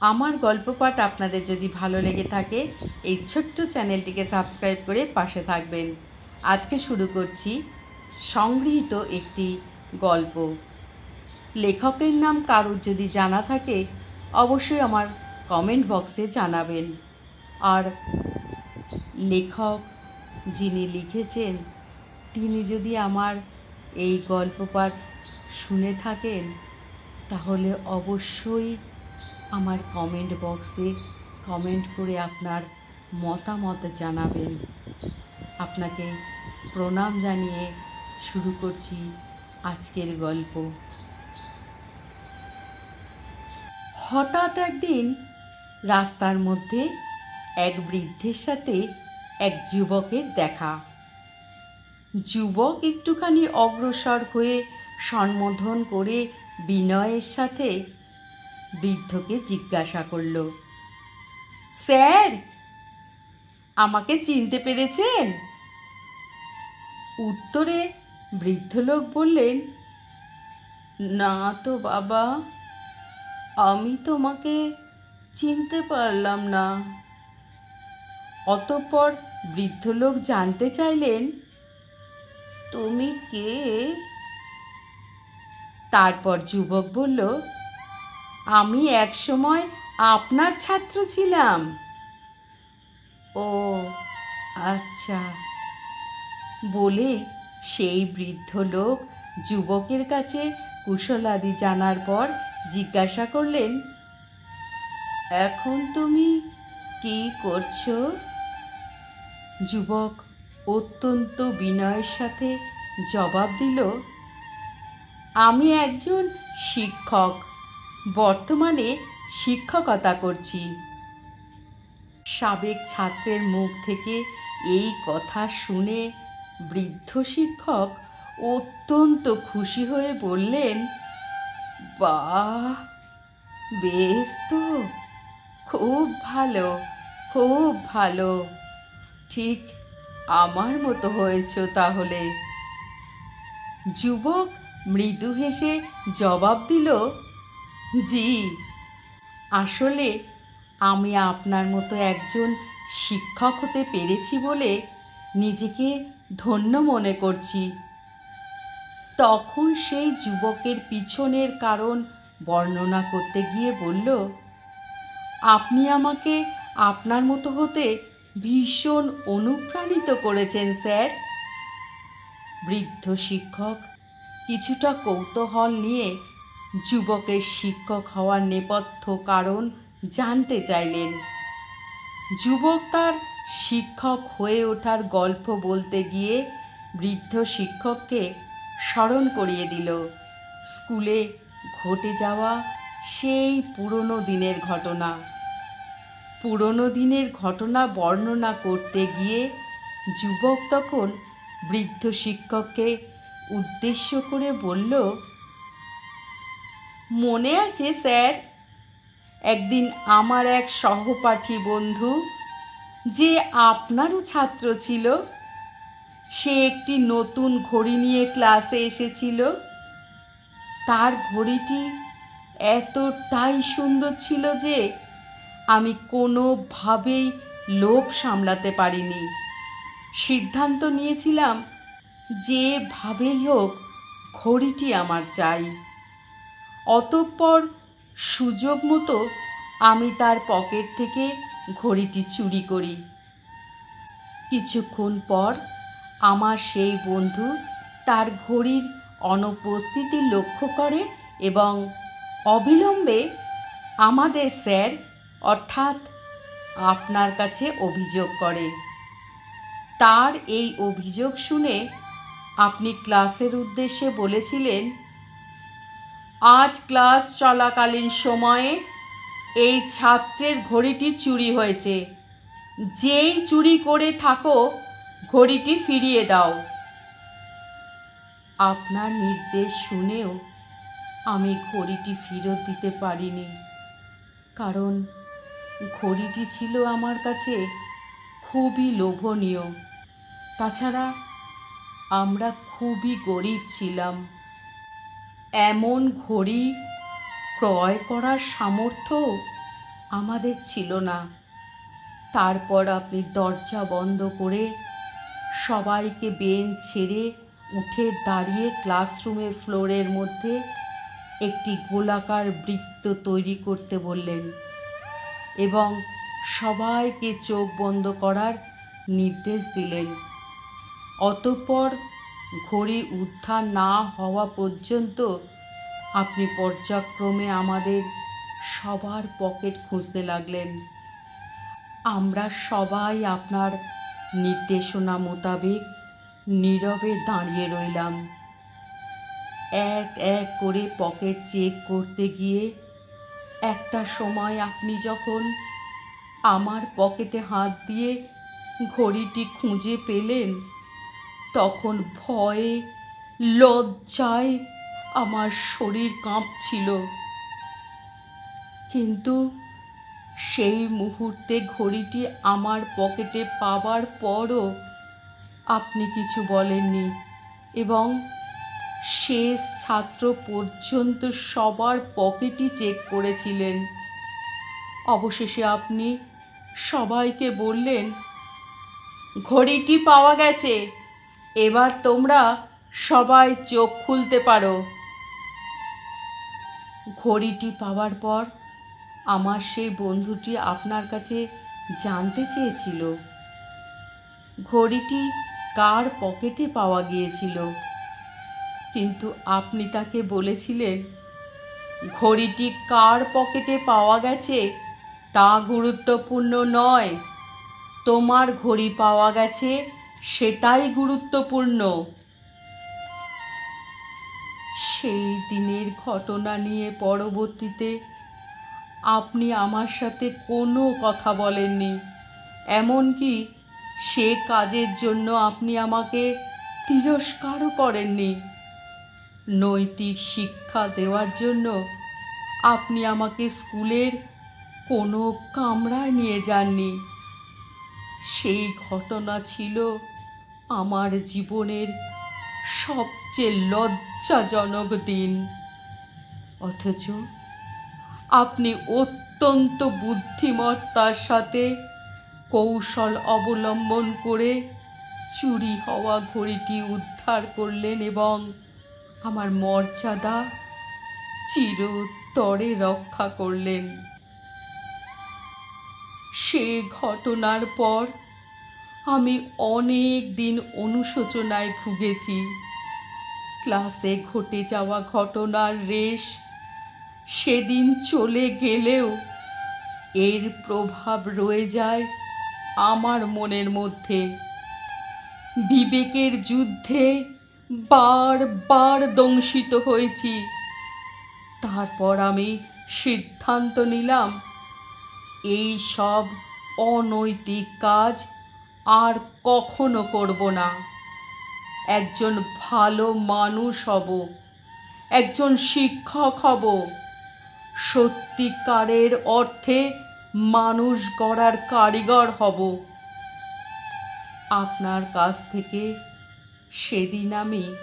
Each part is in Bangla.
আমার গল্প পাঠ আপনাদের যদি ভালো লেগে থাকে, এই ছোট্ট চ্যানেলটিকে সাবস্ক্রাইব করে পাশে থাকবেন। আজকে শুরু করছি সংগৃহীত একটি গল্প। লেখকের নাম কারোর যদি জানা থাকে, অবশ্যই আমার কমেন্ট বক্সে জানাবেন। আর লেখক যিনি লিখেছেন, তিনি যদি আমার এই গল্প পাঠ শুনে থাকেন, তাহলে অবশ্যই আমার কমেন্ট বক্সে কমেন্ট করে আপনার মতামত জানাবেন। আপনাকে প্রণাম জানিয়ে শুরু করছি আজকের গল্প। হঠাৎ একদিন রাস্তার মধ্যে এক বৃদ্ধের সাথে এক যুবকের দেখা। যুবক একটুখানি অগ্রসর হয়ে সম্বোধন করে বিনয়ের সাথে বৃদ্ধকে জিজ্ঞাসা করল, স্যার, আমাকে চিনতে পেরেছেন? উত্তরে বৃদ্ধ লোক বললেন, না তো বাবা, আমি তোমাকে চিনতে পারলাম না। অতঃপর বৃদ্ধ লোক জানতে চাইলেন, তুমি কে? তারপর যুবক বলল আমি একসময় আপনার ছাত্র ছিলাম। ও আচ্ছা। বলে সেই বৃদ্ধ লোক যুবকের কাছে কুশলাদি জানার পর জিজ্ঞাসা করলেন, এখন তুমি কি করছ? যুবক অত্যন্ত বিনয়ের সাথে জবাব দিল, আমি একজন শিক্ষক। বর্তমানে শিক্ষকতা করছি। সাবেক ছাত্রের মুখ থেকে এই কথা শুনে বৃদ্ধ শিক্ষক অত্যন্ত খুশি হয়ে বললেন, বাহ, বেশ তো। খুব ভালো খুব ভালো। ঠিক আমার মতো হয়েছ তাহলে। যুবক মৃদু হেসে জবাব দিল জি। আসলে আমি আপনার মতো একজন শিক্ষক হতে পেরেছি বলে নিজেকে ধন্য মনে করছি। তখন সেই যুবকের পিছনের কারণ বর্ণনা করতে গিয়ে বলল, আপনি আমাকে আপনার মতো হতে ভীষণ অনুপ্রাণিত করেছেন, স্যার। বৃদ্ধ শিক্ষক কিছুটা কৌতূহল নিয়ে যুবকের শিক্ষক হওয়ার নেপথ্য কারণ জানতে চাইলেন। যুবক তার শিক্ষক হয়ে ওঠার গল্প বলতে গিয়ে বৃদ্ধ শিক্ষককে স্মরণ করিয়ে দিল। স্কুলে ঘটে যাওয়া সেই পুরনো দিনের ঘটনা। পুরনো দিনের ঘটনা বর্ণনা করতে গিয়ে যুবক তখন বৃদ্ধ শিক্ষককে উদ্দেশ্য করে বলল মনে আছে, স্যার? একদিন আমার এক সহপাঠী বন্ধু, যে আপনারও ছাত্র ছিল, সে একটি নতুন ঘড়ি নিয়ে ক্লাসে এসেছিল। তার ঘড়িটি এতটাই সুন্দর ছিল যে আমি কোনোভাবেই লোভ সামলাতে পারিনি। সিদ্ধান্ত নিয়েছিলাম, যেভাবেই হোক, ঘড়িটি আমার চাই। অতঃপর সুযোগ মতো আমি তার পকেট থেকে ঘড়িটি চুরি করি। কিছুক্ষণ পর আমার সেই বন্ধু তার ঘড়ির অনুপস্থিতি লক্ষ্য করে এবং অবিলম্বে আমাদের স্যার, অর্থাৎ আপনার কাছে অভিযোগ করে। তার এই অভিযোগ শুনে আপনি ক্লাসের উদ্দেশ্যে বলেছিলেন আজ ক্লাস চলাকালীন সময়ে এই ছাত্রের ঘড়িটি চুরি হয়েছে। যেই চুরি করে থাকো, ঘড়িটি ফিরিয়ে দাও। আপনার নির্দেশ শুনেও আমি ঘড়িটি ফেরত দিতে পারিনি, কারণ ঘড়িটি ছিল আমার কাছে খুবই লোভনীয়। তাছাড়া আমরা খুবই গরিব ছিলাম। এমন ঘড়ি ক্রয় করার সামর্থ্য আমাদের ছিল না। তারপর আপনি দরজা বন্ধ করে সবাইকে বেঞ্চ ছেড়ে উঠে দাঁড়িয়ে ক্লাসরুমের ফ্লোরের মধ্যে একটি গোলাকার বৃত্ত তৈরি করতে বললেন এবং সবাইকে চোখ বন্ধ করার নির্দেশ দিলেন। অতঃপর ঘড়ি উদ্ধার না হওয়া পর্যন্ত আপনি পর্যায়ক্রমে আমাদের সবার পকেট খুঁজতে লাগলেন। আমরা সবাই আপনার নির্দেশনা মোতাবেক নীরবে দাঁড়িয়ে রইলাম। এক এক করে পকেট চেক করতে গিয়ে একটা সময় আপনি যখন আমার পকেটে হাত দিয়ে ঘড়িটি খুঁজে পেলেন তখন ভয়ে, লজ্জায় আমার শরীর কাঁপছিল। কিন্তু সেই মুহূর্তে ঘড়িটি আমার পকেটে পাবার পরও আপনি কিছু বলেননি এবং শেষ ছাত্র পর্যন্ত সবার পকেটই চেক করেছিলেন। অবশেষে আপনি সবাইকে বললেন, ঘড়িটি পাওয়া গেছে। এবার তোমরা সবাই চোখ খুলতে পারো। ঘড়িটি পাওয়ার পর আমার সেই বন্ধুটি আপনার কাছে জানতে চেয়েছিল। ঘড়িটি কার পকেটে পাওয়া গিয়েছিল। কিন্তু আপনি তাকে বলেছিলেন, ঘড়িটি কার পকেটে পাওয়া গেছে তা গুরুত্বপূর্ণ নয়। তোমার ঘড়ি পাওয়া গেছে সেটাই গুরুত্বপূর্ণ। সেই দিনের ঘটনা নিয়ে পরবর্তীতে আপনি আমার সাথে কোনো কথা বলেননি। এমনকি সে কাজের জন্য আপনি আমাকে তিরস্কারও করেননি। নৈতিক শিক্ষা দেওয়ার জন্য আপনি আমাকে স্কুলের কোনো কামরায় নিয়ে যাননি। সেই ঘটনা ছিল আমার জীবনের সবচেয়ে লজ্জাজনক দিন। অথচ আপনি অত্যন্ত বুদ্ধিমত্তার সাথে কৌশল অবলম্বন করে চুরি হওয়া ঘড়িটি উদ্ধার করলেন এবং আমার মর্যাদা চিরতরে রক্ষা করলেন। সে ঘটনার পর আমি অনেক দিন অনুশোচনায় ভুগেছি। ক্লাসে ঘটে যাওয়া ঘটনার রেশ, সেদিন চলে গেলেও এর প্রভাব রয়ে যায় আমার মনের মধ্যে। বিবেকের যুদ্ধে বারবার দংশিত হয়েছি। তারপর আমি সিদ্ধান্ত নিলাম, এই সব অনৈতিক কাজ আর কখনো করব না। একজন ভালো মানুষ হব, একজন শিক্ষক হব। সত্যিকারের অর্থে মানুষ গড়ার কারিগর হব। আপনার কাছ থেকে সেদিন আমি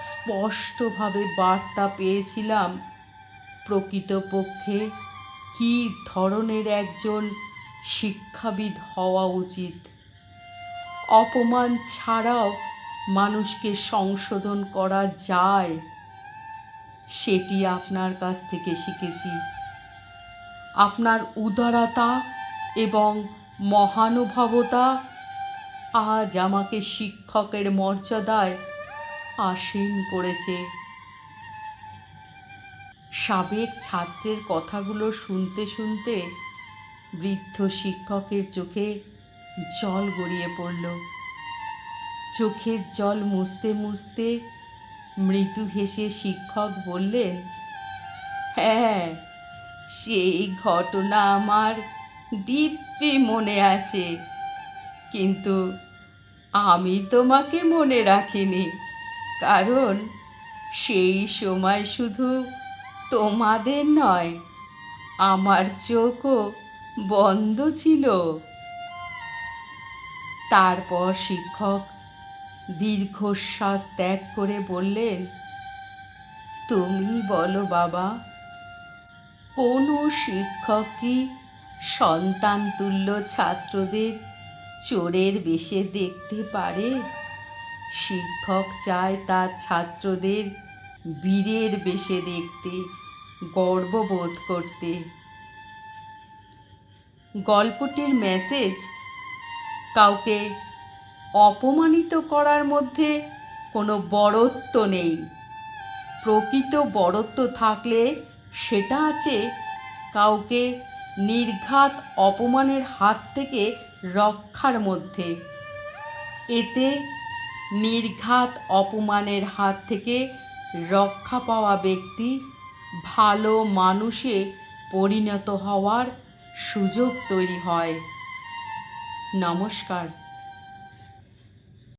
স্পষ্টভাবে বার্তা পেয়েছিলাম, প্রকৃতপক্ষে কী ধরনের একজন শিক্ষাবিদ হওয়া উচিত। অপমান ছাড়াও মানুষকে সংশোধন করা যায়, সেটি আপনার কাছ থেকে শিখেছি। আপনার উদারতা এবং মহানুভবতা আজ আমাকে শিক্ষকের মর্যাদায় আসীন করেছে। সাবেক ছাত্রের কথাগুলো শুনতে শুনতে বৃদ্ধ শিক্ষকের চোখে জল গড়িয়ে পড়ল। চোখের জল মুছতে মুছতে মৃদু হেসে শিক্ষক বললেন হ্যাঁ সেই ঘটনা আমার দিব্যি মনে আছে। কিন্তু আমি তোমাকে মনে রাখিনি, কারণ সেই সময় শুধু তোমাদের নয়, আমার চোখও বন্ধ ছিল। তারপর শিক্ষক দীর্ঘশ্বাস ত্যাগ করে বললেন, তুমি বলো বাবা, কোনো শিক্ষক কি সন্তান তুল্য ছাত্রদের চোরের বেশে দেখতে পারে? শিক্ষক চায় তার ছাত্রদের বীরের বেশে দেখতে, গর্ববোধ করতে। গল্পটির মেসেজ কাউকে অপমানিত করার মধ্যে কোনো বড়ত্ব নেই। প্রকৃত বড়ত্ব থাকলে সেটা আছে কাউকে নির্ঘাত অপমানের হাত থেকে রক্ষার মধ্যে। এতে নির্ঘাত অপমানের হাত থেকে রক্ষা পাওয়া ব্যক্তি ভালো মানুষে পরিণত হওয়ার সুযোগ তৈরি হয়। নমস্কার।